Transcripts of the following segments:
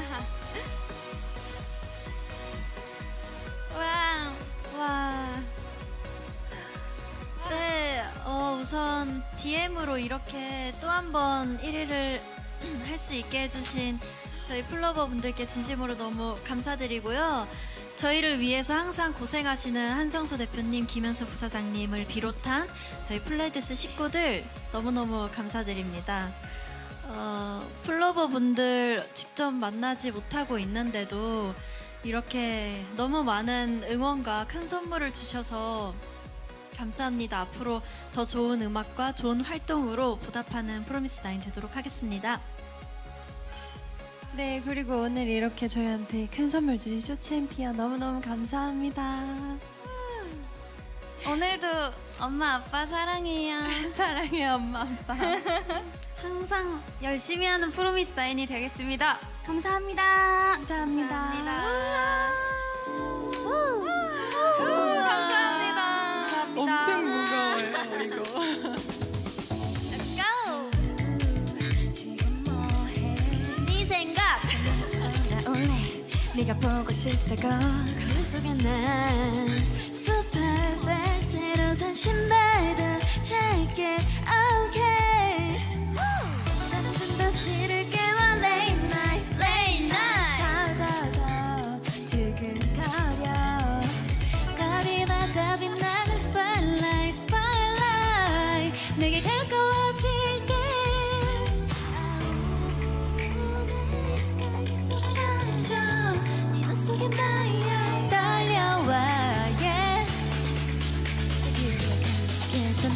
와, 와. 네, 어, 우선 DM으로 이렇게 또 한 번 1위를 할 수 있게 해주신 저희 플러버 분들께 진심으로 너무 감사드리고요. 저희를 위해서 항상 고생하시는 한성수 대표님, 김현수 부사장님을 비롯한 저희 플레이디스 식구들 너무너무 감사드립니다. 어, 플로버 분들 직접 만나지 못하고 있는데도 이렇게 너무 많은 응원과 큰 선물을 주셔서 감사합니다. 앞으로 더 좋은 음악과 좋은 활동으로 보답하는 프로미스 나인 되도록 하겠습니다. 네, 그리고 오늘 이렇게 저희한테 큰 선물 주신 쇼챔피언 너무너무 감사합니다. 오늘도 엄마 아빠 사랑해요. 사랑해, 엄마, 아빠. 항상 열심히 하는 프로미스 나인이 되겠습니다. 감사합니다. 감사합니다. 감사합니다. 엄청 무거워요, 이거. 지금 뭐해? 네 생각. 네가 보고 싶다고. 거울 속에 난슈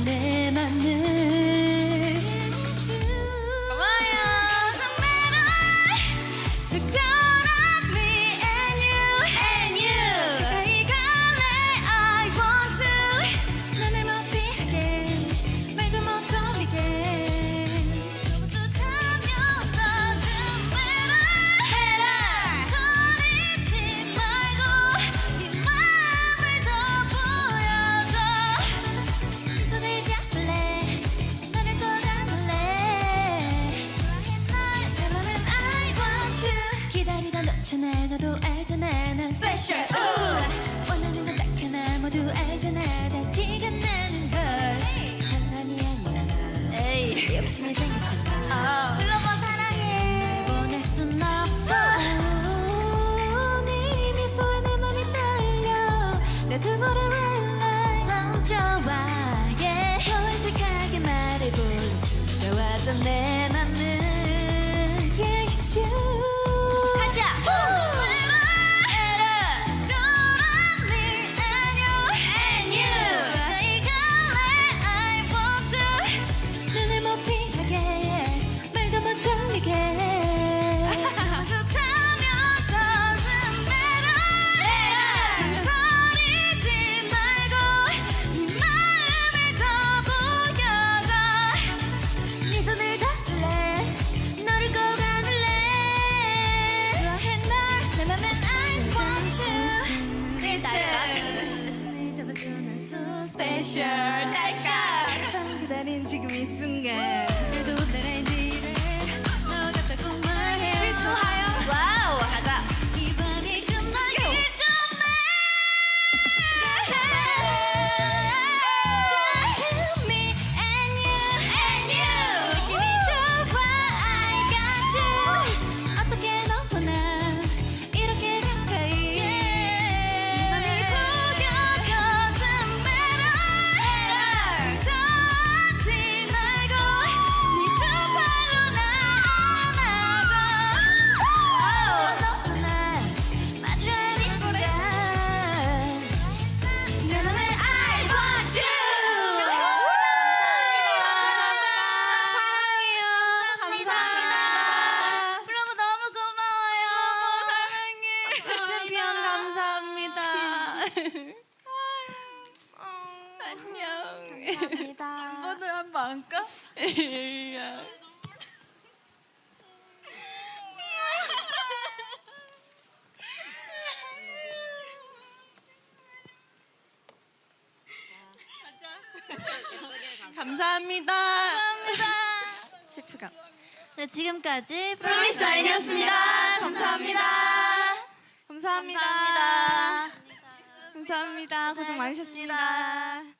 내 맘을 난 스페셜 항상 기다린 지금 이 순간. 그래도 내 라인들을 너 같다고 말해 안녕 감사합니다. 한 번에 한번 안까? 감사합니다. 감사합니다. 치프가. 네, 지금까지 프로미스 나인이었습니다. 감사합니다. 감사합니다. 감사합니다. 감사합니다. 고생 많으셨습니다.